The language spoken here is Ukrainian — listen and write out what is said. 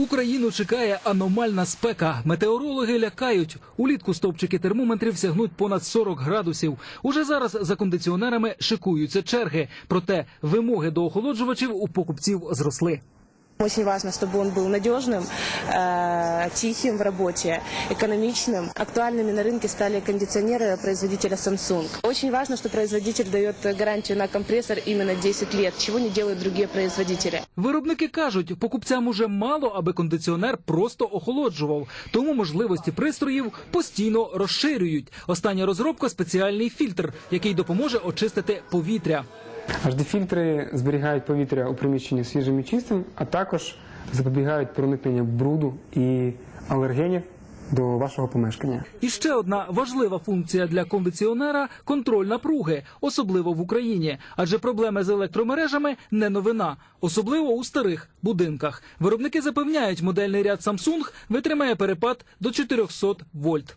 Україну чекає аномальна спека. Метеорологи лякають. Улітку стовпчики термометрів сягнуть понад 40 градусів. Уже зараз за кондиціонерами шикуються черги. Проте вимоги до охолоджувачів у покупців зросли. Очень важно, чтобы он был надежным, э, тихим в работе, экономичным. Актуальными на рынке стали кондиционеры производителя Samsung. Очень важно, что производитель дает гарантию на компрессор именно 10 лет, чего не делают другие производители. Виробники кажуть, покупцям уже мало, аби кондиціонер просто охолоджував. Тому можливості пристроїв постійно розширюють. Остання розробка спеціальний фільтр, який допоможе очистити повітря. HD-фільтри зберігають повітря у приміщенні свіжим і чистим, а також запобігають проникненню бруду і алергенів до вашого помешкання. І ще одна важлива функція для кондиціонера контроль напруги, особливо в Україні. Адже проблеми з електромережами не новина, особливо у старих будинках. Виробники запевняють, модельний ряд Samsung витримає перепад до 400 вольт.